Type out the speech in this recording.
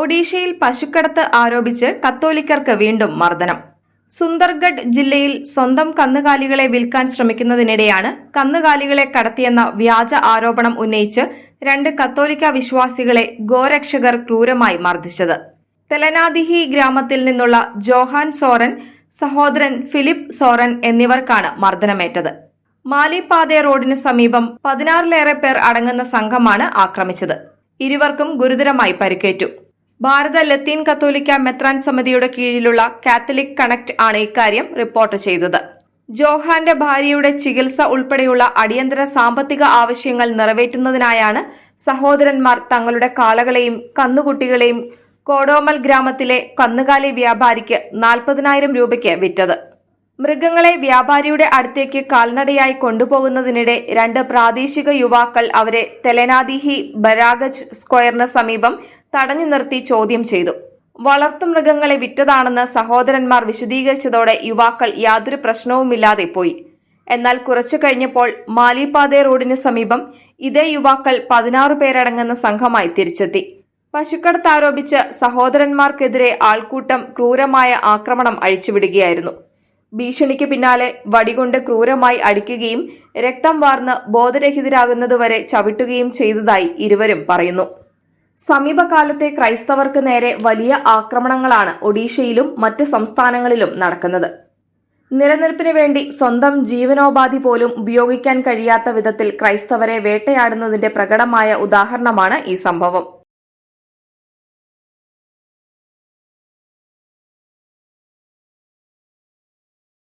ഒഡീഷയിൽ പശുക്കടത്ത് ആരോപിച്ച് കത്തോലിക്കർക്ക് വീണ്ടും മർദ്ദനം. സുന്ദർഗഡ് ജില്ലയിൽ സ്വന്തം കന്നുകാലികളെ വിൽക്കാൻ ശ്രമിക്കുന്നതിനിടെയാണ് കന്നുകാലികളെ കടത്തിയെന്ന വ്യാജ ആരോപണം ഉന്നയിച്ച് രണ്ട് കത്തോലിക്ക വിശ്വാസികളെ ഗോരക്ഷകർ ക്രൂരമായി മർദ്ദിച്ചത്. തെലനാദിഹി ഗ്രാമത്തിൽ നിന്നുള്ള ജോഹാൻ സോറൻ സഹോദരൻ ഫിലിപ്പ് സോറൻ എന്നിവർക്കാണ് മർദ്ദനമേറ്റത്. മാലിപ്പാതെ റോഡിന് സമീപം പതിനാറിലേറെ പേർ അടങ്ങുന്ന സംഘമാണ് ആക്രമിച്ചത്. ഇരുവർക്കും ഗുരുതരമായി പരിക്കേറ്റു. ഭാരത ലത്തീൻ കത്തോലിക്ക മെത്രാൻ സമിതിയുടെ കീഴിലുള്ള കാത്തലിക് കണക്ട് ആണ് ഇക്കാര്യം റിപ്പോർട്ട് ചെയ്തത്. ജോഹാന്റെ ഭാര്യയുടെ ചികിത്സ ഉൾപ്പെടെയുള്ള അടിയന്തര സാമ്പത്തിക ആവശ്യങ്ങൾ നിറവേറ്റുന്നതിനായാണ് സഹോദരന്മാർ തങ്ങളുടെ കാളകളെയും കന്നുകുട്ടികളെയും കോടോമൽ ഗ്രാമത്തിലെ കന്നുകാലി വ്യാപാരിക്ക് നാൽപ്പതിനായിരം രൂപയ്ക്ക് വിറ്റത്. മൃഗങ്ങളെ വ്യാപാരിയുടെ അടുത്തേക്ക് കാൽനടയായി കൊണ്ടുപോകുന്നതിനിടെ രണ്ട് പ്രാദേശിക യുവാക്കൾ അവരെ തെലനാദിഹി ബരാഗജ് സ്ക്വയറിന് സമീപം തടഞ്ഞു നിർത്തി ചോദ്യം ചെയ്തു. വളർത്തുമൃഗങ്ങളെ വിറ്റതാണെന്ന് സഹോദരന്മാർ വിശദീകരിച്ചതോടെ യുവാക്കൾ യാതൊരു പ്രശ്നവുമില്ലാതെ പോയി. എന്നാൽ കുറച്ചു കഴിഞ്ഞപ്പോൾ മാലിപ്പാതെ റോഡിന് സമീപം ഇതേ യുവാക്കൾ പതിനാറ് പേരടങ്ങുന്ന സംഘമായി തിരിച്ചെത്തി. പശുക്കടത്ത് ആരോപിച്ച് സഹോദരന്മാർക്കെതിരെ ആൾക്കൂട്ടം ക്രൂരമായ ആക്രമണം അഴിച്ചുവിടുകയായിരുന്നു. ഭീഷണിക്ക് പിന്നാലെ വടികൊണ്ട് ക്രൂരമായി അടിക്കുകയും രക്തം വാർന്ന് ബോധരഹിതരാകുന്നതുവരെ ചവിട്ടുകയും ചെയ്തതായി ഇരുവരും പറയുന്നു. സമീപകാലത്തെ ക്രൈസ്തവർക്ക് നേരെ വലിയ ആക്രമണങ്ങളാണ് ഒഡീഷയിലും മറ്റ് സംസ്ഥാനങ്ങളിലും നടക്കുന്നത്. നിലനിൽപ്പിന് വേണ്ടി സ്വന്തം ജീവനോപാധി പോലും ഉപയോഗിക്കാൻ കഴിയാത്ത വിധത്തിൽ ക്രൈസ്തവരെ വേട്ടയാടുന്നതിന്റെ പ്രകടമായ ഉദാഹരണമാണ് ഈ സംഭവം.